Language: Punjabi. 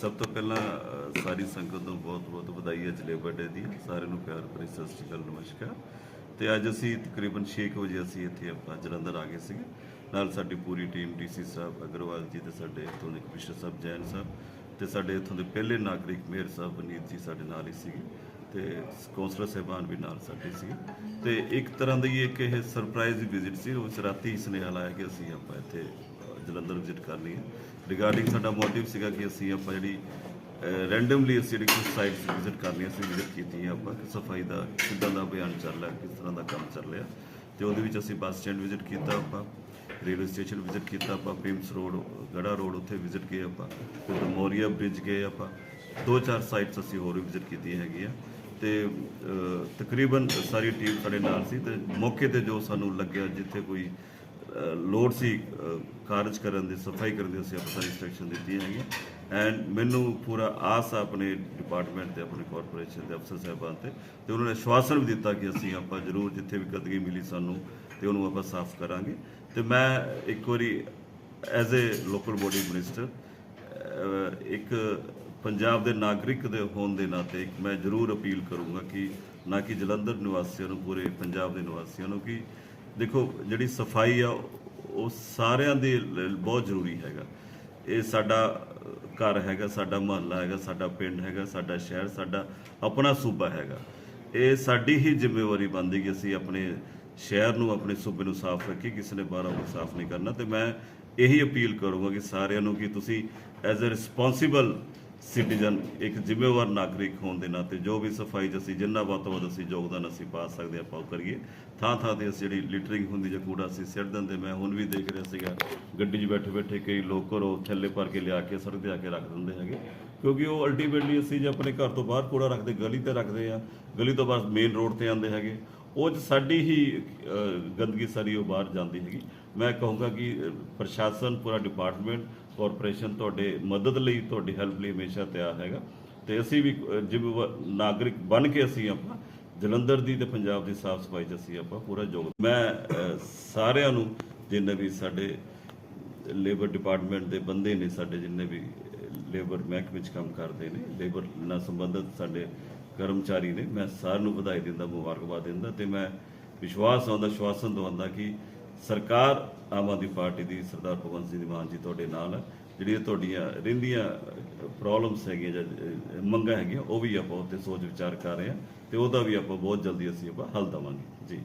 ਸਭ ਤੋਂ ਪਹਿਲਾਂ ਸਾਰੀ ਸੰਗਤ ਨੂੰ ਬਹੁਤ-ਬਹੁਤ ਵਧਾਈ ਹੈ ਜਲੇ ਬਰਥਡੇ ਦੀ। ਸਾਰਿਆਂ ਨੂੰ ਪਿਆਰ ਭਰੀ ਸਤਿ ਸ਼੍ਰੀ ਅਕਾਲ, ਨਮਸਕਾਰ। ਤੇ ਅੱਜ ਅਸੀਂ ਤਕਰੀਬਨ 6 ਵਜੇ ਅਸੀਂ ਇੱਥੇ ਆਪਾਂ ਜਲੰਧਰ ਆ ਗਏ ਸੀਗੇ। ਨਾਲ ਸਾਡੀ ਪੂਰੀ ਟੀਮ ਡੀਸੀ ਸਾਹਿਬ ਅਗਰਵਾਲ ਜੀ ਤੇ ਸਾਡੇ ਤੋਂ ਕਮਿਸ਼ਨਰ ਸਾਹਿਬ, ਜੈਨ ਸਾਹਿਬ ਤੇ ਸਾਡੇ ਇੱਥੋਂ ਦੇ ਪਹਿਲੇ ਨਾਗਰਿਕ ਮੇਅਰ ਸਾਹਿਬ ਬਨੀਤ ਜੀ ਸਾਡੇ ਨਾਲ ਹੀ ਸੀਗੇ ਤੇ ਕੌਂਸਲਰ ਸਾਹਿਬਾਨ ਵੀ ਨਾਲ ਸਾਡੇ ਸੀ। ਤੇ ਇੱਕ ਤਰ੍ਹਾਂ ਦੀ ਇੱਕ ਇਹ ਸਰਪ੍ਰਾਈਜ਼ ਵਿਜ਼ਿਟ ਸੀ ਉਸ ਰਾਤੀ ਸੁਨੇਹਾ ਲਾਇਆ ਕਿ ਅਸੀਂ ਆਪਾਂ ਇੱਥੇ ਜਲੰਧਰ ਵਿਜ਼ਿਟ ਕਰਨੀ ਹੈ। ਰਿਗਾਰਡਿੰਗ ਸਾਡਾ ਮੋਟਿਵ ਸੀਗਾ ਕਿ ਅਸੀਂ ਆਪਾਂ ਜਿਹੜੀ ਰੈਂਡਮਲੀ ਅਸੀਂ ਜਿਹੜੀ ਕੁਝ ਸਾਈਟਸ ਵਿਜ਼ਿਟ ਕਰਨੀਆਂ ਸੀ ਵਿਜ਼ਿਟ ਕੀਤੀਆਂ ਆਪਾਂ, ਸਫ਼ਾਈ ਦਾ ਕਿੱਦਾਂ ਦਾ ਅਭਿਆਨ ਚੱਲ ਰਿਹਾ, ਕਿਸ ਤਰ੍ਹਾਂ ਦਾ ਕੰਮ ਚੱਲ ਰਿਹਾ। ਤੇ ਉਹਦੇ ਵਿੱਚ ਅਸੀਂ ਬੱਸ ਸਟੈਂਡ ਵਿਜ਼ਿਟ ਕੀਤਾ ਆਪਾਂ, ਰੇਲਵੇ ਸਟੇਸ਼ਨ ਵਿਜ਼ਿਟ ਕੀਤਾ ਆਪਾਂ ਪਿੰਮਸ ਰੋਡ, ਗੜਾ ਰੋਡ ਉੱਥੇ ਵਿਜ਼ਿਟ ਗਏ ਆਪਾਂ, ਫਿਰ ਮੋਰੀਆ ਬ੍ਰਿਜ ਗਏ ਆਪਾਂ। ਦੋ ਚਾਰ ਸਾਈਟਸ ਅਸੀਂ ਹੋਰ ਵੀ ਵਿਜ਼ਿਟ ਕੀਤੀਆਂ ਹੈਗੀਆਂ। ਤੇ ਤਕਰੀਬਨ ਸਾਰੀ ਟੀਮ ਸਾਡੇ ਨਾਲ ਸੀ ਤੇ ਮੌਕੇ ਤੇ ਜੋ ਸਾਨੂੰ ਲੱਗਿਆ ਜਿੱਥੇ ਕੋਈ ਲੋੜ ਸੀ ਕਾਰਜ ਕਰਨ ਦੀ, ਸਫ਼ਾਈ ਕਰਨ ਦੀ ਅਸੀਂ ਆਪਾਂ ਆਪਣੀ ਇੰਸਟਰਕਸ਼ਨ ਦਿੱਤੀਆਂ ਹੈਗੀਆਂ। ਐਂਡ ਮੈਨੂੰ ਪੂਰਾ ਆਸ ਆ ਆਪਣੇ ਡਿਪਾਰਟਮੈਂਟ ਤੇ, ਆਪਣੇ ਕਾਰਪੋਰੇਸ਼ਨ ਦੇ ਅਫਸਰ ਸਾਹਿਬਾਨ ਤੇ। ਤੇ ਉਹਨਾਂ ਨੇ ਆਸ਼ਵਾਸਨ ਵੀ ਦਿੱਤਾ ਕਿ ਅਸੀਂ ਆਪਾਂ ਜ਼ਰੂਰ ਜਿੱਥੇ ਵੀ ਗੰਦਗੀ ਮਿਲੀ ਸਾਨੂੰ, ਤੇ ਉਹਨੂੰ ਆਪਾਂ ਸਾਫ਼ ਕਰਾਂਗੇ। ਤੇ ਮੈਂ ਇੱਕ ਵਾਰੀ as a local body minister ਇੱਕ ਪੰਜਾਬ ਦੇ ਨਾਗਰਿਕ ਦੇ ਹੋਣ ਦੇ ਨਾਤੇ ਇੱਕ ਮੈਂ ਜ਼ਰੂਰ ਅਪੀਲ ਕਰੂੰਗਾ ਕਿ ਨਾ ਕਿ ਜਲੰਧਰ ਨਿਵਾਸੀਆਂ ਨੂੰ, ਪੂਰੇ ਪੰਜਾਬ ਦੇ ਨਿਵਾਸੀਆਂ ਨੂੰ ਕਿ ਦੇਖੋ ਜਿਹੜੀ ਸਫ਼ਾਈ ਆ, ਉਹ ਸਾਰਿਆਂ ਦੇ ਲਈ ਬਹੁਤ ਜ਼ਰੂਰੀ ਹੈਗਾ। ਇਹ ਸਾਡਾ ਘਰ ਹੈਗਾ, ਸਾਡਾ ਮੁਹੱਲਾ ਹੈਗਾ, ਸਾਡਾ ਪਿੰਡ ਹੈਗਾ, ਸਾਡਾ ਸ਼ਹਿਰ, ਸਾਡਾ ਆਪਣਾ ਸੂਬਾ ਹੈਗਾ। ਇਹ ਸਾਡੀ ਹੀ ਜ਼ਿੰਮੇਵਾਰੀ ਬਣਦੀ ਕਿ ਅਸੀਂ ਆਪਣੇ ਸ਼ਹਿਰ ਨੂੰ, ਆਪਣੇ ਸੂਬੇ ਨੂੰ ਸਾਫ਼ ਰੱਖੀ ਕਿਸੇ ਨੇ ਬਾਹਰੋਂ ਸਾਫ਼ ਨਹੀਂ ਕਰਨਾ। ਤੇ ਮੈਂ ਇਹੀ ਅਪੀਲ ਕਰੂੰਗਾ ਕਿ ਸਾਰਿਆਂ ਨੂੰ ਕਿ ਤੁਸੀਂ ਐਜ਼ ਅ ਰਿਸਪੌਂਸਿਬਲ ਸਿਟੀਜ਼ਨ ਇੱਕ ਜ਼ਿੰਮੇਵਾਰ ਨਾਗਰਿਕ ਹੋਣ ਦੇ ਨਾਤੇ ਜੋ ਵੀ ਸਫ਼ਾਈ 'ਚ ਅਸੀਂ ਜਿੰਨਾ ਵੱਧ ਤੋਂ ਵੱਧ ਅਸੀਂ ਯੋਗਦਾਨ ਅਸੀਂ ਪਾ ਸਕਦੇ ਆਪਾਂ ਉਹ ਕਰੀਏ। ਥਾਂ ਥਾਂ ਤੇ ਅਸੀਂ ਜਿਹੜੀ ਲਿਟਰਿੰਗ ਹੁੰਦੀ ਜਾਂ ਕੂੜਾ ਅਸੀਂ ਸਿੱਟ ਦਿੰਦੇ ਮੈਂ ਹੁਣ ਵੀ ਦੇਖ ਰਿਹਾ ਸੀਗਾ, ਗੱਡੀ 'ਚ ਬੈਠੇ ਬੈਠੇ ਕਈ ਲੋਕ ਘਰੋਂ ਥੱਲੇ ਭਰ ਕੇ ਲਿਆ ਕੇ, ਸੜਕ ਤੇ ਆ ਕੇ ਰੱਖ ਦਿੰਦੇ ਹੈਗੇ। ਕਿਉਂਕਿ ਉਹ ਅਲਟੀਮੇਟਲੀ ਅਸੀਂ ਜੇ ਆਪਣੇ ਘਰ ਤੋਂ ਬਾਹਰ ਕੂੜਾ ਰੱਖਦੇ, ਗਲੀ ਤੇ ਰੱਖਦੇ ਆ ਗਲੀ ਤੋਂ ਬਾਅਦ ਮੇਨ ਰੋਡ ਤੇ ਆਉਂਦੇ ਹੈਗੇ। ਉਹ 'ਚ ਸਾਡੀ ਹੀ ਅ, ਗੰਦਗੀ ਸਾਰੀ ਉਹ ਬਾਹਰ ਜਾਂਦੀ ਹੈਗੀ। ਮੈਂ ਕਹੂੰਗਾ ਕਿ ਅ, ਪ੍ਰਸ਼ਾਸਨ ਪੂਰਾ ਡਿਪਾਰਟਮੈਂਟ ਕਾਰਪੋਰੇਸ਼ਨ ਤੁਹਾਡੇ ਮਦਦ ਲਈ ਤੁਹਾਡੀ ਹੈਲਪ ਲਈ ਹਮੇਸ਼ਾ ਤਿਆਰ ਹੈਗਾ। ਤੇ ਅਸੀਂ ਵੀ ਅ, ਜ਼ਿੰਮੇਵਾਰ ਨਾਗਰਿਕ ਬਣ ਕੇ ਅਸੀਂ ਆਪਾਂ ਜਲੰਧਰ ਦੀ ਤੇ ਪੰਜਾਬ ਦੀ ਸਾਫ਼ ਸਫ਼ਾਈ 'ਚ ਅਸੀਂ ਆਪਾਂ ਪੂਰਾ ਯੋਗ ਮੈਂ ਅ, ਸਾਰਿਆਂ ਨੂੰ ਜਿੰਨੇ ਵੀ ਸਾਡੇ ਲੇਬਰ ਡਿਪਾਰਟਮੈਂਟ ਦੇ ਬੰਦੇ ਨੇ ਸਾਡੇ ਜਿੰਨੇ ਵੀ ਲੇਬਰ ਮਹਿਕਮੇ ਵਿੱਚ ਕੰਮ ਕਰਦੇ ਨੇ ਲੇਬਰ ਨਾਲ ਸੰਬੰਧਿਤ ਸਾਡੇ ਕਰਮਚਾਰੀ ਨੇ, ਮੈਂ ਸਾਰਿਆਂ ਨੂੰ ਵਧਾਈ ਦਿੰਦਾ, ਮੁਬਾਰਕਬਾਦ ਦਿੰਦਾ ਤੇ ਮੈਂ ਵਿਸ਼ਵਾਸ ਆਉਂਦਾ, ਸ਼ਵਾਸਨ ਦਵਾਉਂਦਾ ਕਿ ਸਰਕਾਰ ਆਮ ਆਦਮੀ ਪਾਰਟੀ ਦੀ ਸਰਦਾਰ ਭਗਵੰਤ ਸਿੰਘ ਮਾਨ ਜੀ ਤੁਹਾਡੇ ਨਾਲ ਹੈ ਜਿਹੜੀਆਂ ਤੁਹਾਡੀਆਂ ਰਹਿੰਦੀਆਂ ਪ੍ਰੋਬਲਮਸ ਹੈਗੀਆਂ ਜਾਂ ਮੰਗਾਂ ਹੈਗੀਆਂ, ਉਹ ਵੀ ਆਪਾਂ ਉੱਤੇ ਸੋਚ ਵਿਚਾਰ ਕਰ ਰਹੇ ਹਾਂ ਤੇ ਉਹਦਾ ਵੀ ਆਪਾਂ ਬਹੁਤ ਜਲਦੀ ਅਸੀਂ ਆਪਾਂ ਹੱਲ ਦੇਵਾਂਗੇ। ਜੀ।